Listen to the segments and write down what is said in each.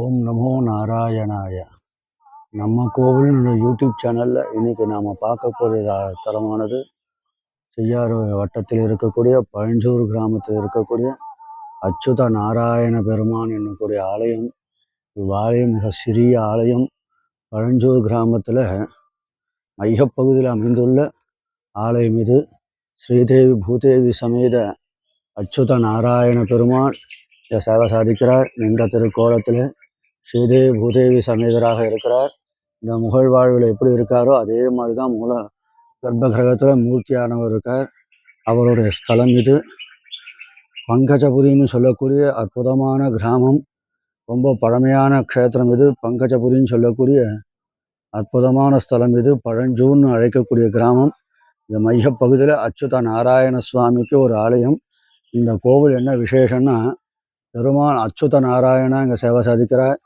ஓம் நமோ நாராயணாய. நம்ம கோவில் யூடியூப் சேனலில் இன்றைக்கி நாம் பார்க்க போகிற தலமானது செய்யாறு வட்டத்தில் இருக்கக்கூடிய பழஞ்சூர் கிராமத்தில் இருக்கக்கூடிய அச்சுத நாராயண பெருமான் என்னக்கூடிய ஆலயம். இவ்வாலயம் மிக சிறிய ஆலயம். பழஞ்சூர் கிராமத்தில் மையப்பகுதியில் அமைந்துள்ள ஆலயம் இது. ஸ்ரீதேவி பூதேவி சமேத அச்சுத நாராயண பெருமான் சேவை சாதிக்கிறார். நின்ற திருக்கோலத்தில் ஸ்ரீதேவி பூதேவி சமேதராக இருக்கிறார். இந்த முகழ் வாழ்வில் எப்படி இருக்காரோ அதே மாதிரி தான் மூல கர்ப்ப கிரகத்தில் மூர்த்தியானவர் இருக்கார். அவருடைய ஸ்தலம் இது. பங்கஜபுரின்னு சொல்லக்கூடிய அற்புதமான கிராமம். ரொம்ப பழமையான க்ஷேத்திரம் இது. பங்கஜபுரின்னு சொல்லக்கூடிய அற்புதமான ஸ்தலம் இது. பழஞ்சூன்னு அழைக்கக்கூடிய கிராமம். இந்த மையப்பகுதியில் அச்சுத நாராயண சுவாமிக்கு ஒரு ஆலயம். இந்த கோவில் என்ன விசேஷம்னா பெருமான் அச்சுத நாராயணா இங்கே சேவை சாதிக்கிறார்.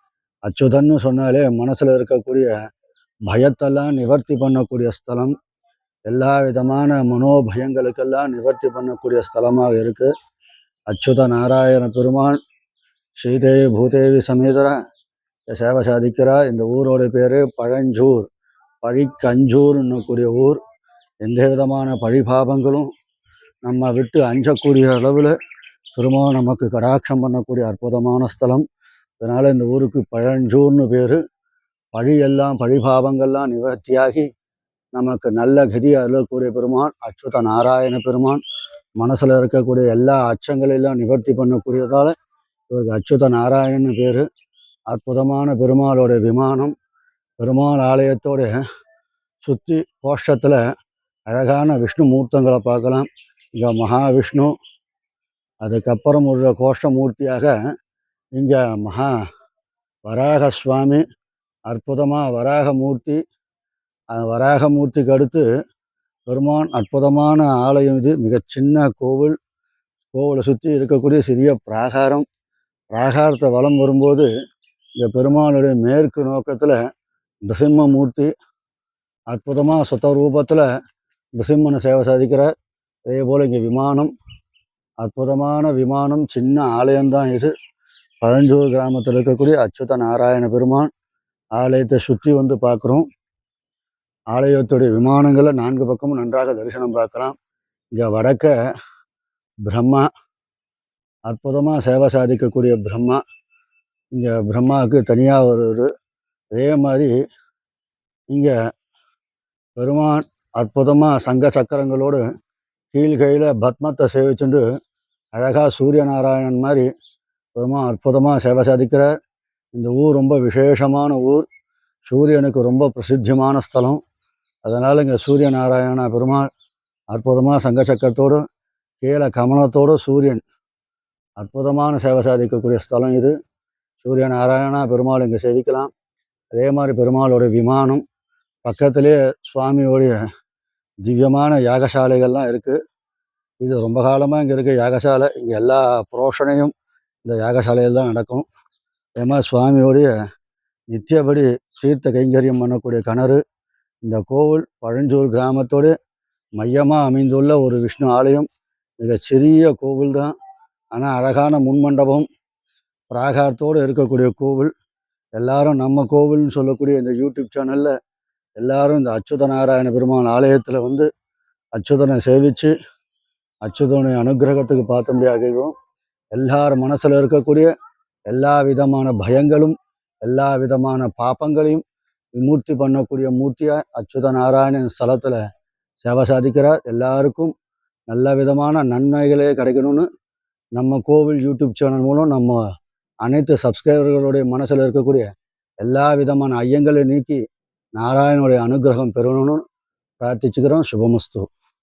அச்சுதன்னு சொன்னாலே மனசில் இருக்கக்கூடிய பயத்தெல்லாம் நிவர்த்தி பண்ணக்கூடிய ஸ்தலம். எல்லா விதமான மனோபயங்களுக்கெல்லாம் நிவர்த்தி பண்ணக்கூடிய ஸ்தலமாக இருக்குது அச்சுத நாராயண பெருமான் ஸ்ரீதேவி பூதேவி சமேதர சேவை சாதிக்கிறார் இந்த ஊரோட பேர் பழஞ்சூர். பழிக்கஞ்சூர்னு ஊர். எந்த விதமான பழிபாபங்களும் நம்ம விட்டு அஞ்சக்கூடிய அளவில் பெருமாள் நமக்கு கடாட்சம் பண்ணக்கூடிய அற்புதமான ஸ்தலம். அதனால் இந்த ஊருக்கு பழஞ்சூர்னு பேர். பழியெல்லாம் பழிபாவங்கள்லாம் நிவர்த்தியாகி நமக்கு நல்ல கதி அருளக்கூடிய பெருமான் அச்சுத நாராயண பெருமான் மனசில் இருக்கக்கூடிய எல்லா அச்சங்களெல்லாம் நிவர்த்தி பண்ணக்கூடியதால் இவருக்கு அச்சுத நாராயணன்னு பேர். அற்புதமான பெருமாளோட விமானம் பெருமாள் ஆலயத்தோடைய சுற்றி கோஷ்டத்தில் அழகான விஷ்ணு மூர்த்தங்களை பார்க்கலாம். இங்கே மகாவிஷ்ணு அதுக்கப்புறம் ஒரு கோஷ்டமூர்த்தியாக இங்கே மகா வராக சுவாமி அற்புதமாக வராகமூர்த்தி வராகமூர்த்திக்கு அடுத்து பெருமான் அற்புதமான ஆலயம் இது. மிக சின்ன கோவில். கோவிலை சுற்றி இருக்கக்கூடிய சிறிய பிராகாரம். பிராகாரத்தை வளம் வரும்போது இங்கே பெருமானுடைய மேற்கு நோக்கத்தில் நிருசிம்மமூர்த்தி அற்புதமாக சுத்த ரூபத்தில் நிருசிம்மனை சேவை சாதிக்கிறார். அதே போல் இங்கே விமானம். அற்புதமான விமானம். சின்ன ஆலயம்தான் இது. பழஞ்சூர் கிராமத்தில் இருக்கக்கூடிய அச்சுத நாராயண பெருமான் ஆலயத்தை சுற்றி வந்து பார்க்குறோம் ஆலயத்துடைய விமானங்களை நான்கு பக்கமும் நன்றாக தரிசனம் பார்க்கலாம். இங்கே வடக்க பிரம்மா அற்புதமாக சேவை சாதிக்கக்கூடிய பிரம்மா. இங்கே பிரம்மாவுக்கு தனியாக ஒரு அதே மாதிரி இங்கே பெருமான் அற்புதமாக சங்க சக்கரங்களோடு கீழ்கையில் பத்மத்தை சேவிச்சுண்டு அழகாக சூரிய நாராயணன் மாதிரி ரொம்ப அற்புதமாக சேவை சாதிக்கிறார் இந்த ஊர் ரொம்ப விசேஷமான ஊர். சூரியனுக்கு ரொம்ப பிரசித்தியமான ஸ்தலம். அதனால் இங்கே சூரிய நாராயண பெருமாள் அற்புதமாக சங்க சக்கரத்தோடு கீழே கமலத்தோடு சூரியன். அற்புதமான சேவை சாதிக்கக்கூடிய ஸ்தலம் இது. சூரிய நாராயணா பெருமாள் இங்கே சேவிக்கலாம். அதே மாதிரி பெருமாளுடைய விமானம். பக்கத்திலே சுவாமியோடைய திவ்யமான யாகசாலைகள்லாம் இருக்குது இது ரொம்ப காலமாக இங்கே இருக்க. யாகசாலை இங்கே எல்லா புரோஷனையும் இந்த யாகசாலையில் தான் நடக்கும். அதே சுவாமியோடைய நித்தியபடி தீர்த்த கைங்கரியம் பண்ணக்கூடிய கிணறு இந்த கோவில் பழஞ்சூர் கிராமத்தோடு மையமாக அமைந்துள்ள ஒரு விஷ்ணு ஆலயம் மிக சிறிய கோவில் தான். ஆனால் அழகான முன்மண்டபம் பிராகாரத்தோடு இருக்கக்கூடிய கோவில். எல்லாரும் நம்ம கோவில்னு சொல்லக்கூடிய இந்த யூடியூப் சேனலில் எல்லாரும் இந்த அச்சுத நாராயண பெருமான் ஆலயத்தில் வந்து அச்சுதனை சேவித்து அச்சுதனுடைய அனுகிரகத்துக்கு பார்த்தும்படியாகிறோம் எல்லார் மனசில் இருக்கக்கூடிய எல்லா விதமான பயங்களும் எல்லா விதமான பாப்பங்களையும் விமூர்த்தி பண்ணக்கூடிய மூர்த்தியாக அச்சுத நாராயணன் ஸ்தலத்தில் சேவை சாதிக்கிறார். எல்லாருக்கும் நல்ல விதமான நன்மைகளே கிடைக்கணும்னு நம்ம கோவில் யூடியூப் சேனல் மூலம் நம்ம அனைத்து சப்ஸ்கிரைபர்களுடைய மனசில் இருக்கக்கூடிய எல்லா விதமான ஐயங்களையும் நீக்கி நாராயணனுடைய அனுகிரகம் பெறணும்னு பிரார்த்திச்சுக்கிறோம். சுபமஸ்து.